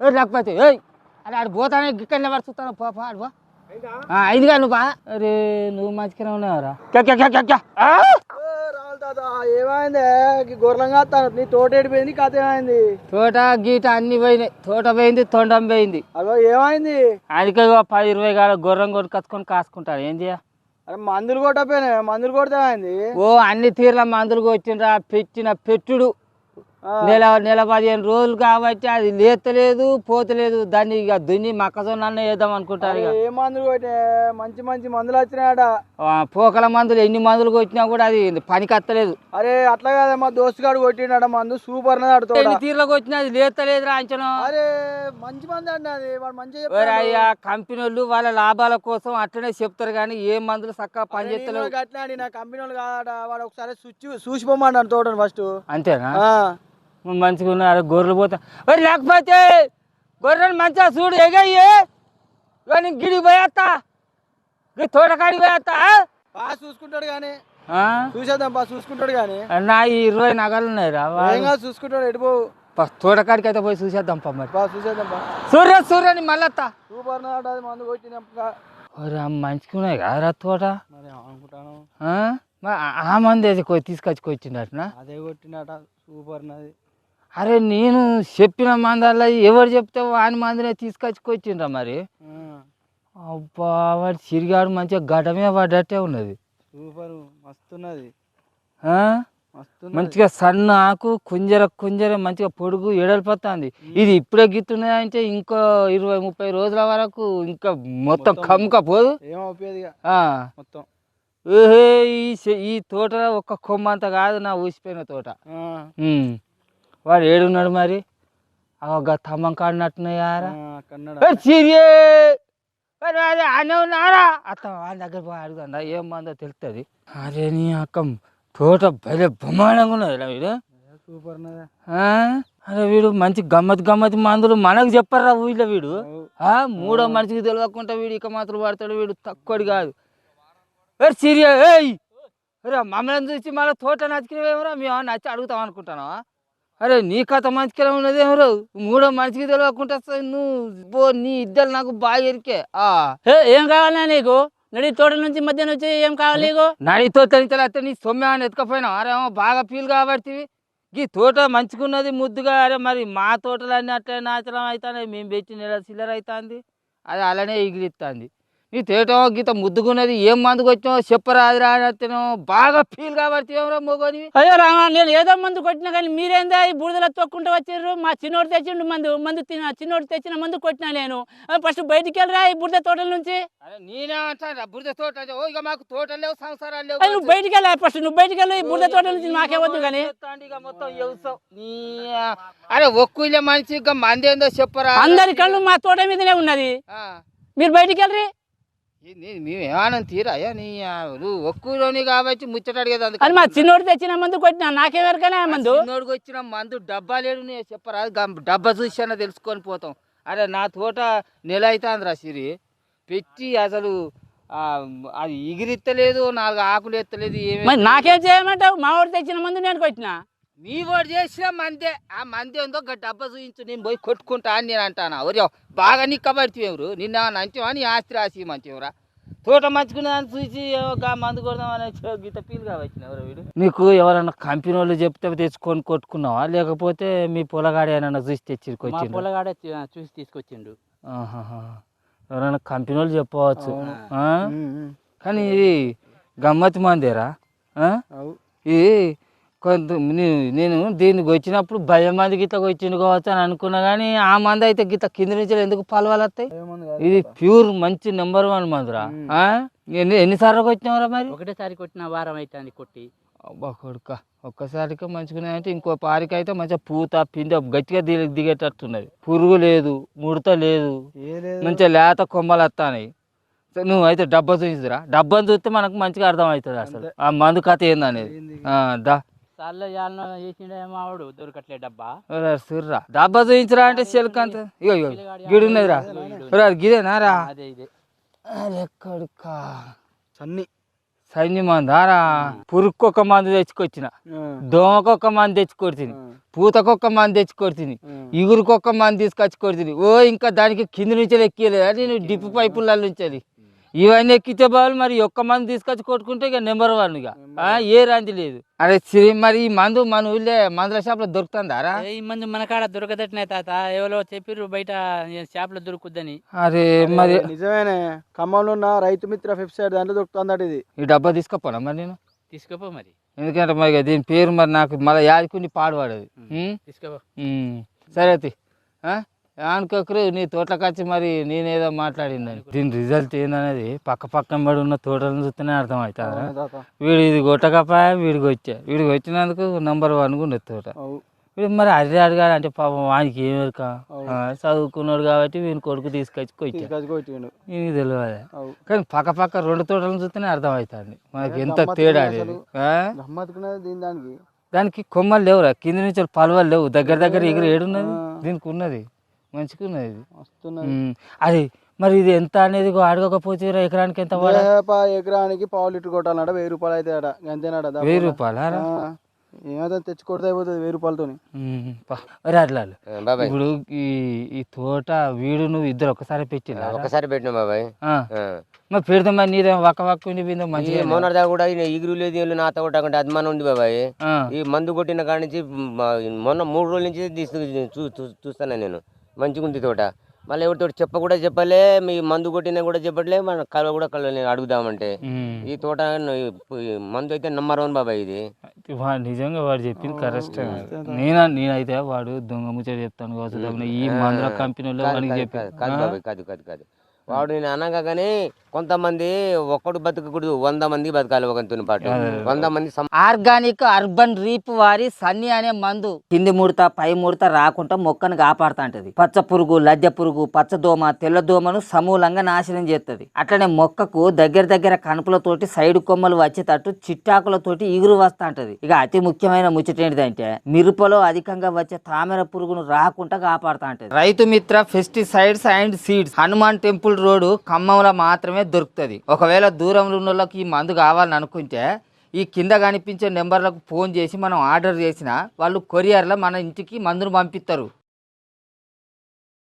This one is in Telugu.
లేకపోతే ఏయ్ అరే ఆడు పోతానే గిక్కడనే పడుతుంటాను పో పో ఆడు అయిందిగా నువ్వు బా. అరే నువ్వు మంచిగానే ఉన్నావురా. గొర్రెంగా నీ తోట ఏడిపోయింది కథ ఏమైంది? తోట గీట అన్ని పోయినాయి. తోట పోయింది తొండం పోయింది. అగో ఏమైంది? అందుకే పది ఇరవై కాడ గొర్రెం కొనుకొచ్చుకొని కాసుకుంటాను ఏం చేయ అరే మందులు కొట్టపోయినా మందులు కొడితే ఓ అన్ని తీర్ల మందులు కొట్టినరా పెట్టిన పెట్టుడు. నెల నెల పదిహేను రోజులు కాబట్టి అది లేతలేదు పోతలేదు. దాన్ని ఇక దున్ని మొక్కజొన్న అన్న వేద్దాం అనుకుంటారు ఇక. ఏ మందులు కొట్టే మంచి మంచి మందులు వచ్చినాయట. ఆ, పోకల మందులు ఎన్ని మందులు కొట్టినా కూడా అది పనికి అత్తలేదు. అరే అట్లా కాదే మా దోస్తు గాడు కొట్టినాడ మందు. సూపర్ నది తోట. ఎన్ని తీర్లకు వచ్చినా అది లేతలేదు రాంచను అరే మంచి మంది అండి అది. వాడు మంచిగా. అయ్యా కంపెనీ వాళ్ళు వాళ్ళ లాభాల కోసం అట్లనే చెప్తారు కానీ ఏ మందులు చక్కగా పనిచేస్తలేవు నేను అండి, నా కంపెనీ వాళ్ళు కాదట. వాడు ఒకసారి చూసి చూసిపోమన్నాడు తోటను ఫస్ట్ అంతేనా? మంచిగా ఉన్నారు గొర్రెలు పోతా. మరి లేకపోతే గొర్రెలు మంచిగా చూడు ఎగయ్యి. కానీ గిడి పోయేస్తా ఈ తోటకాడికి పోయేస్తా బాగా చూసుకుంటాడు కానీ ఆ? చూసేద్దాం బాగా చూసుకుంటాడు కానీ నా ఈ ఇరవై నగలు ఉన్నాయి రా కాదు చూసుకుంటాడు ఎడిపో తోటకాడికి అయితే పోయి చూసేద్దాం పా మరి. చూసేద్దాం బా సూర్య సూర్యని మళ్ళత్తా సూపర్ మందు కొట్టినప్పుడు మంచిగా ఉన్నాయి కదరా తోట. మరి అనుకుంటాను. ఆ? మంది అయితే తీసుకొచ్చి కొట్టిండటనా? అదే కొట్టినట సూపర్ నది. అరే నేను చెప్పిన మందల్లా ఎవరు చెప్తే వాని మందినే తీసుకొచ్చి కొట్టిండ్రా మరి అబ్బా వాడు సిరిగాడు మంచిగా గడమే పడ్డట్టే ఉన్నది. సూపర్ మస్తున్నది. మంచిగా సన్న ఆకు కుంజర కుంజర మంచిగా పొడుగు ఎడలిపోతుంది ఇది ఇప్పుడే గిట్టున్నది అంటే ఇంకో ఇరవై ముప్పై రోజుల వరకు ఇంకా మొత్తం కమ్ముక పోదు. ఏం అవుతుంది ఇక? ఆ. మొత్తం. ఏహే ఈ తోట ఒక్క కొమ్మ అంత కాదు నా ఊసిపోయిన తోట. వాడు ఏడున్నాడు మరి? తమ్మం కాడినట్టున్నాయారా సిరియే! అనే ఉన్నారా? అత్త వాళ్ళ దగ్గర పోయి అడుగుదా ఏం మందో తెలుస్తుంది అరే నీ అక్క తోట భలే బ్రహ్మాండంగా ఉన్నది వీడు. సూపర్? అరే వీడు మంచి గమ్మత్ గమ్మత్ మందులు మనకు చెప్పరా ఊళ్ళో వీడు. మూడో మనిషికి తెలియకుండా వీడు ఇక మాత్రం పడతాడు వీడు తక్కువది కాదు. ఏ సిరియా ఏయ్! మమ్మల్ని చూసి మళ్ళీ తోట నచ్చినవేమరా మేము నచ్చి అడుగుతాం అనుకుంటానా అరే నీ కథ మంచిగా ఉన్నది ఎవరు? మూడో మనిషికి తెలియకుండా నువ్వు నీ ఇద్దరు నాకు బాగా ఎరికే. ఆ. ఏ, ఏం కావాలా నీకు? నడి తోట నుంచి మధ్యాహ్నం వచ్చి ఏం కావాలి నీకు? నడితో తెలితే నీ సొమ్మె ఎత్తుకపోయినావు? అరే ఏమో బాగా ఫీల్ కాబట్టి. ఈ తోట మంచిగున్నది ముద్దుగా. అరే మరి మా తోటలన్నీ అట్లే నాచలం అవుతాయి మేము పెట్టి నెల చిల్లర అవుతుంది. అది అలానే ఎగిరిస్తుంది నీ తేటో గీత ముద్దుగున్నది ఏం మందుకు వచ్చావు చెప్పరాదు రానో బాగా ఫీల్ కాబట్టి ఏమరా మొగని. అయ్యో రామా నేను ఏదో మందు కొట్టినా కానీ మీరేందా ఈ బురదలో తొక్కుంటూ వచ్చిర్రు? మా చిన్నోడు తెచ్చిండు మందు మందు తిన చిన్నోడు తెచ్చిన మందు కొట్టినా నేను. ఫస్ట్ బయటికి వెళ్ళరా ఈ బురద తోటల నుంచి? నేనే అంటాను బురద తోట అంటే, ఇక మాకు తోటలు లేవు సంసారాలు లేవు నువ్వు బయటికి వెళ్ళా ఫస్ట్? నువ్వు బయటికి వెళ్ళు ఈ బురద తోటల నుంచి? మాకే వద్దు కానీ. మొత్తం అరే ఒక్కులే మనిషి ఇక మందేందో చెప్పరా. అందరి కళ్ళు మా తోట మీదనే ఉన్నది. మీరు బయటికి నీ- మేము ఏమన్నా తీరాయా నీ ఆ, నువ్వు ఒక్కులోని కాబట్టి ముచ్చట అడిగేది అందుకు అని మా చిన్నోడు తెచ్చిన మందు కొట్టినా? నాకెవరికైనా మందు? చిన్నోడికి వచ్చిన మందు డబ్బా లేడు నీ చెప్పరా? డబ్బా చూసానా తెలుసుకొని పోతాం. అరే నా తోట నెల అవుతుందిరా సిరి. పెట్టి అసలు అది ఎగిరిత్తలేదు నాలుగు ఆకులు ఎత్తలేదు ఏమి నాకేం చేయమంటావు? మా వాడు తెచ్చిన మందు నేను కొట్టినా? నీ వాడు చేసిన మందే ఆ మందే ఉందో ఒక డబ్బా చూపించు నేను పోయి కొట్టుకుంటా అని నేను అంటాను? ఒరే బాగా నీ కబడితే ఎవరు? నిన్న నంచవా నీ ఆస్తి రాసి మంచివరా తోట మంచుకున్నదాన్ని చూసి గా మందు కొడదామని వచ్చి గీత పీలుగా వచ్చిన ఎవరు వీడు. నీకు ఎవరన్నా కంపెనీ వాళ్ళు చెప్తే తెచ్చుకొని కొట్టుకున్నావా? లేకపోతే మీ పొలగాడు ఏమన్నా చూసి మా తెచ్చిరుకొచ్చిండు పొలగాడ చూసి తీసుకొచ్చిండు. ఎవరైనా కంపెనీ వాళ్ళు చెప్పవచ్చు. కానీ ఇది గమ్మతి మందేరా? ఇది కొంత నే- నేను దీనికి వచ్చినప్పుడు భయం మంది గీత వచ్చింది కావచ్చు అని అనుకున్నా కానీ ఆ మంది అయితే గీత కింద నుంచి ఎందుకు కాదు. ఇది ప్యూర్ మంచి నెంబర్ వన్ మందురా. ఆ? ఎన్ని ఎన్నిసార్లు వచ్చినావురా మరి? ఒకటేసారి కొట్టిన వారం అవుతుంది కొట్టి. అబ్బా కొడుక ఒక్కసారికి మంచిగా అంటే ఇంకో పారికి అయితే మంచిగా పూత పిండి గట్టిగా దిగ దిగేటట్టున్నది. పురుగు లేదు ముడత లేదు ఏ లేదు. మంచిగా లేత కొమ్మలు వస్తాయి నువ్వు అయితే డబ్బా చూసిరా? డబ్బాను చూస్తే మనకు మంచిగా అర్థం అవుతుంది అసలు ఆ మందు కథ ఏందనేది? దా. సార్లు యాలన చేసిండే మావాడు దొరకట్లే డబ్బా. సుర్రా డబ్బా చూయించరా అంటే చెలుక అంత ఇగో ఇగో గిడి ఉన్నదిరా. గిదేనా రా? అదే ఇదే. అరే కొడుకా. సన్ని. సైన్య మందు ఆరా? పురుగుకు ఒక మందు తెచ్చుకొచ్చిన. ఆ, దోమకు ఒక మందు తెచ్చి కొడుతుంది ఆ, పూతకు ఒక మందు తెచ్చి కొడుతుంది ఆ. ఇగురుకు ఒక మంది తీసుకొచ్చి కొడుతుంది ఓ ఇంకా దానికి కింద నుంచి ఎక్కియలేదు నేను డిప్పు పైపుల నుంచి ఇవన్నీ ఎక్కితే బాలు మరి ఒక్క మంది తీసుకొచ్చి కొట్టుకుంటే ఇక నెంబర్ వన్ ఇక. ఆ, ఏ రాంది లేదు. అరే శ్రీ మరి ఈ మందు మన ఊళ్ళే మందుల షాప్లో దొరుకుతుందారా? ఈ మందు మన కాడ దొరకదట్నే తాత. ఎవరో చెప్పిర్రు బయట షాప్లో దొరుకుద్దని. అరే మరి నిజమేనే. ఖమ్మంలో ఉన్న రైతు మిత్ర వెబ్సైట్ దాంట్లో దొరుకుతుందట ఇది. ఈ డబ్బా తీసుకపోనా మరి నేను? తీసుకోపో మరి. ఎందుకంటే మరి దీని పేరు మరి నాకు మళ్ళీ యాదుకుని పాడుపడదు ఉం? తీసుకోపో. సరే అతి. అనుకోకరు నీ తోటలకు వచ్చి మరి నేనేదో మాట్లాడిందని. దీని రిజల్ట్ ఏందనేది పక్క పక్కన పడి ఉన్న తోటలను చూస్తేనే అర్థమవుతుందా తాత. వీడు ఇది కొట్టకపోయా వీడికి వచ్చా. వీడికి వచ్చినందుకు నంబర్ వన్ ఉండదు తోట. వీడు మరి అడిగి అడగాలి అంటే పాపం వానికి ఏం ఎరుక? చదువుకున్నాడు కాబట్టి వీని కొడుకు తీసుకొచ్చి ఇది తెలియదు కానీ పక్క పక్క రెండు తోటలను చూస్తేనే అర్థమవుతుంది. మనకి ఏ ఎంత తేడా దానికి. కొమ్మలు లేవురా. కింద నుంచి పలవలు లేవు. దగ్గర దగ్గర ఎగురు ఏడున్నది. దీనికి ఉన్నది. మంచిగా ఉన్నది ఇది వస్తున్నది. అది మరి ఇది ఎంత అనేది అడగకపోతే ఎకరానికి ఎంత ఎకరానికి పావు లీటర్ కొట్టాలన్నట వెయ్యి రూపాయలు అయితే అంతేనాట వెయ్యి రూపాయలు ఏమైతే తెచ్చి కొడితే అయిపోతుంది వెయ్యి రూపాయలతోని. అరే అట్లా ఇప్పుడు ఈ ఈ తోట వీడు నువ్వు ఇద్దరు ఒకసారి పెట్టిలా ఒకసారి పెట్టినా బాబాయ్. మరి పెడితే మరి నీదేమో వక్క వక్క ఉండి పోయిందో ఈ మంచిగా దాకా కూడా ఇగురు లేదు లేదు, నాతో కొట్టకుంటే అభిమానం ఉంది బాబాయ్. ఈ మందు కొట్టిన కాడ నుంచి మొన్న మూడు రోజుల నుంచి చూస్తాను నేను. మంచిగా ఉంది తోట. మళ్ళీ ఎవరితో చెప్ప కూడా చెప్పలే మీ మందు కొట్టినా కూడా చెప్పట్లే మన కలవ కూడా కలవ నేను అడుగుదామంటే. ఈ తోట మందు అయితే నెంబర్ వన్ బాబాయ్ ఇది. వాడు నిజంగా వాడు చెప్పింది కరెక్ట్. నేను నేనైతే వాడు దొంగ ముచ్చట చెప్తాను కావచ్చు ఈ మందుల కంపెనీలో కాదు బాబాయ్ కాదు కాదు కాదు. వాడు నేను అనగా కానీ కొంతమంది ఒక్కడు బతకకూడదు వంద మంది బతకాలి ఒకరితో పాటు. వంద మంది ఆర్గానిక్ అర్బన్ రీప్ వారి సన్ని అనే మందు కింది ముడత పై ముడత రాకుండా మొక్కను కాపాడుతాంటది. పచ్చ పురుగు లద్దె పురుగు పచ్చదోమ తెల్లదోమను సమూలంగా నాశనం చేస్తుంది అట్లనే మొక్కకు దగ్గర దగ్గర కనుపులతోటి సైడ్ కొమ్మలు వచ్చేటట్టు చిట్టాకులతోటి ఇగురు వస్తాంటది. ఇక అతి ముఖ్యమైన ముచ్చట ఏంటిదంటే మిరపలో అధికంగా వచ్చే తామర పురుగును రాకుండా కాపాడుతాంటది. Raithu Mitra pesticides and seeds Hanuman temple road ఖమ్మంలో మాత్రమే దొరుకుతుంది. ఒకవేళ దూరంలో ఉన్న వాళ్ళకి ఈ మందు కావాలని అనుకుంటే ఈ కింద కనిపించే నెంబర్లకు ఫోన్ చేసి మనం ఆర్డర్ చేసిన వాళ్ళు కొరియర్లో మన ఇంటికి మందును పంపిస్తారు